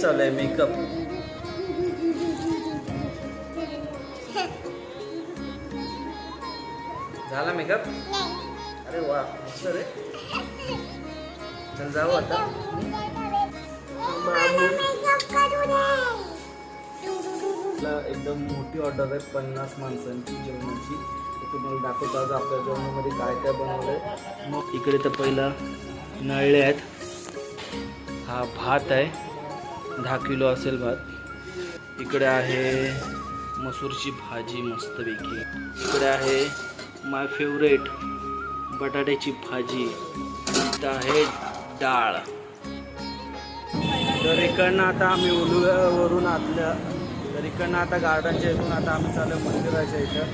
चालू आहे मेकअप झाला मेकअप अरे वा सर रे चल जाऊ आता. आपला एकदम मोठी ऑर्डर आहे पन्नास माणसांची जेवणाची. तुम्हाला दाखवतो आज आपल्या जेवणामध्ये काय काय बनवलंय. मग इकडे तर पहिला नळले आहेत. हा भात आहे. दहा किलो असेल भात. इकडे आहे मसूरची भाजी मस्तपैकी. इकडे आहे माय फेवरेट बटाट्याची भाजी. इथं आहे डाळ. तर इकडनं आता आम्ही उलव्यावरून आतल्या तर इकडनं आता गार्डनच्या इथून आता आम्ही चालू मंदिराच्या इथं.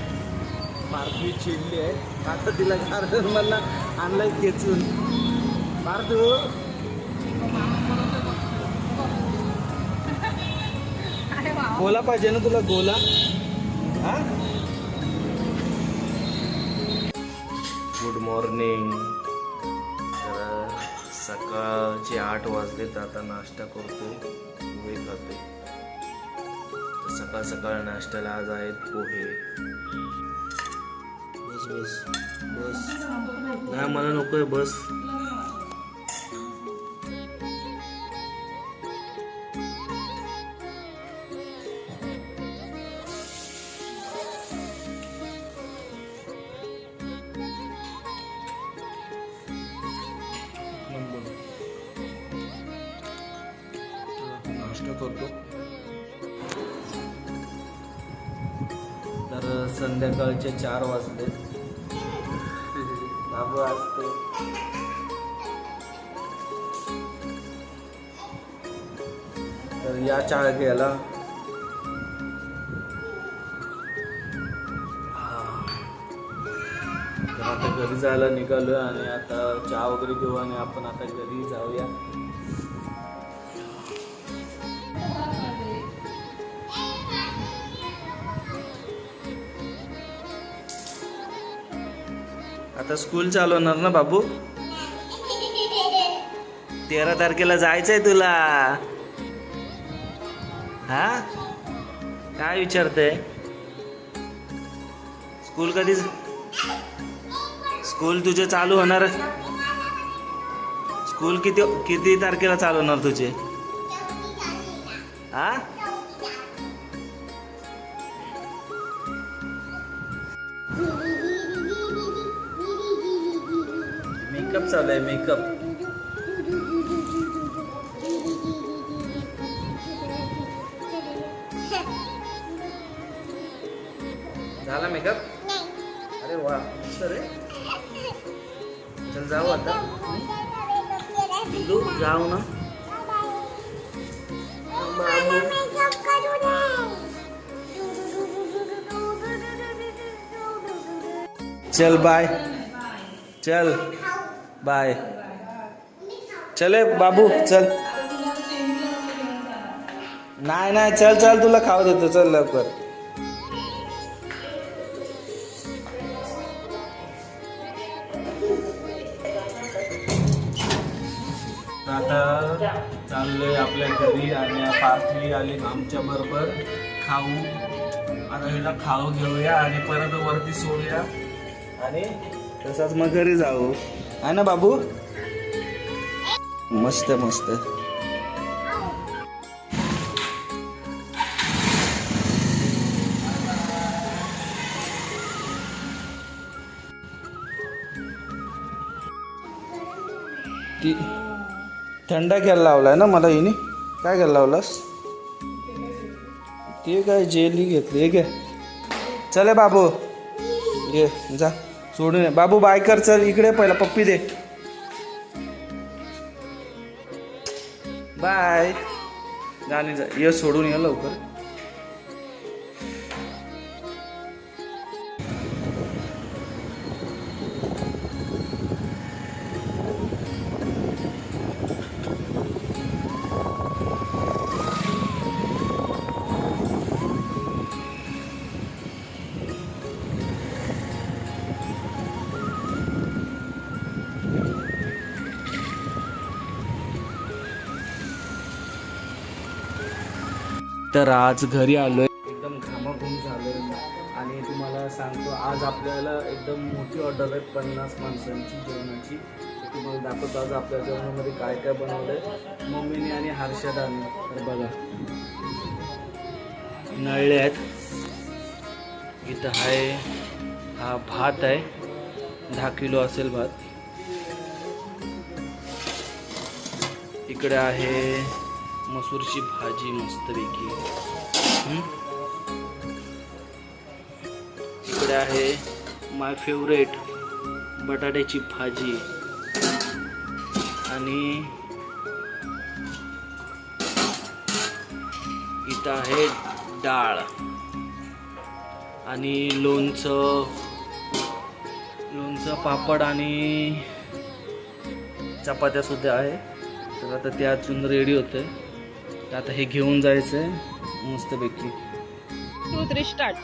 भारती चिडली आहे. आता तिला गार्डन मला आणलंय खेचून. भारतू हो. गोला पाहिजे ना तुला गोला? हा? गुड मॉर्निंग तर सकाळचे आठ वाजले तर आता नाश्ता करतो. पोहे खाते. सकाळ सकाळ नाश्त्याला आज आहेत पोहे. बस बस बस. नाही मला नकोय बस. करतो. तर संध्याकाळचे चार वाजले. वाजते तर या चहा घ्यायला आता घरी जायला निघालोय आणि आता चहा वगैरे घेऊ आणि आपण आता घरी जाऊया. आता स्कूल चालू होणार ना बाबू? तेरा तारखेला जायचंय तुला. हा? काय विचारते स्कूल कधी स्कूल तुझे चालू होणार? स्कूल किती किती तारखेला चालू होणार तुझे? हा? मेकअप चालू आहे मेकअप झाला मेकअप अरे वा मस्त रे चल जाऊ आता तू जाऊ ना चल बाय चल बाय. चले बाबू चल. नाही नाही चल चल तुला खाऊ देतो चल लवकर. आता चाललोय आपल्या घरी आणि पार्थवी आली आमच्या बरोबर खाऊ. आता हिला खाऊ घेऊया आणि परत वरती सोडूया. आणि तसाच मग घरी जाऊ. आहे ना बाबू? मस्त मस्त. ती थंडा घ्यायला लावलाय ना मला हिने. काय घ्यायला लावलास? ते काय जेली घेतली घे. चले बाबू. घे जा. सोडून ये. बाबू बाय कर चल इकडे पहिला पप्पी दे. बाय. जाणे जा. ये सोडून ये लवकर. तर आज घरी आलोय. एकदम घामाघूम झालोय. आणि तुम्हाला सांगतो आज आपल्याला एकदम मोठी ऑर्डर आहे पन्नास माणसांची जेवणाची. तुम्हाला दाखवतो आज आपल्या जेवणामध्ये काय काय बनवलंय. मम्मीने आणि हर्षदाने तर बघा. नळले आहेत. इथं आहे. हा भात आहे. दहा किलो असेल भात. इकडे आहे मसूरची भाजी मस्तपैकी. इकडे आहे माय फेवरेट बटाट्याची भाजी. आणि इथं आहे डाळ. आणि लोणचं लोणचं पापड आणि चपात्या सुद्धा आहे. तर आता ते अजून रेडी होतं तर आता हे घेऊन जायचं आहे मस्तपैकी टू थ्री स्टार्ट